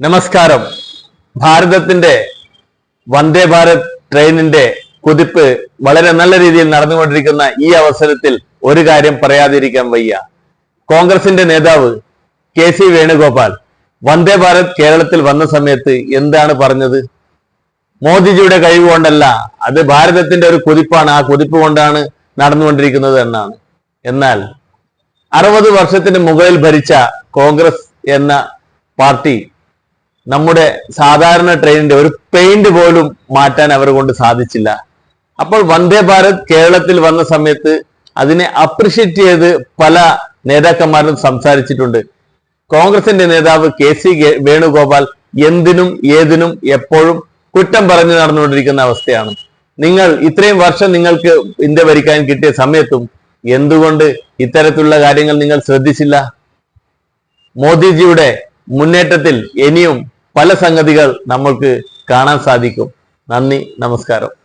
നമസ്കാരം. ഭാരതത്തിന്റെ വന്ദേ ഭാരത് ട്രെയിനിന്റെ കുതിപ്പ് വളരെ നല്ല രീതിയിൽ നടന്നുകൊണ്ടിരിക്കുന്ന ഈ അവസരത്തിൽ ഒരു കാര്യം പറയാതിരിക്കാൻ വയ്യ. കോൺഗ്രസിന്റെ നേതാവ് കെ സി വേണുഗോപാൽ വന്ദേ ഭാരത് കേരളത്തിൽ വന്ന സമയത്ത് എന്താണ് പറഞ്ഞത്? മോദിജിയുടെ കഴിവ് കൊണ്ടല്ല അത് ഭാരതത്തിന്റെ ഒരു കുതിപ്പാണ് ആ കുതിപ്പ് കൊണ്ടാണ് നടന്നുകൊണ്ടിരിക്കുന്നത് എന്നാണ്. എന്നാൽ അറുപത് വർഷത്തിന് മുകളിൽ ഭരിച്ച കോൺഗ്രസ് എന്ന പാർട്ടി നമ്മുടെ സാധാരണ ട്രെയിനിന്റെ ഒരു പെയിന്റ് പോലും മാറ്റാൻ അവർ കൊണ്ട് സാധിച്ചില്ല. അപ്പോൾ വന്ദേ ഭാരത് കേരളത്തിൽ വന്ന സമയത്ത് അതിനെ അപ്രിഷ്യേറ്റ് ചെയ്ത് പല നേതാക്കന്മാരും സംസാരിച്ചിട്ടുണ്ട്. കോൺഗ്രസിന്റെ നേതാവ് കെ സി വേണുഗോപാൽ എന്തിനും ഏതിനും എപ്പോഴും കുറ്റം പറഞ്ഞു നടന്നുകൊണ്ടിരിക്കുന്ന അവസ്ഥയാണ്. നിങ്ങൾ ഇത്രയും വർഷം നിങ്ങൾക്ക് ഇന്ത്യ ഭരിക്കാൻ കിട്ടിയ സമയത്തും എന്തുകൊണ്ട് ഇത്തരത്തിലുള്ള കാര്യങ്ങൾ നിങ്ങൾ ശ്രദ്ധിച്ചില്ല? മോദിജിയുടെ മുന്നേറ്റത്തിൽ ഇനിയും പല സംഗതികൾ നമ്മൾക്ക് കാണാൻ സാധിക്കും. നന്ദി നമസ്കാരം.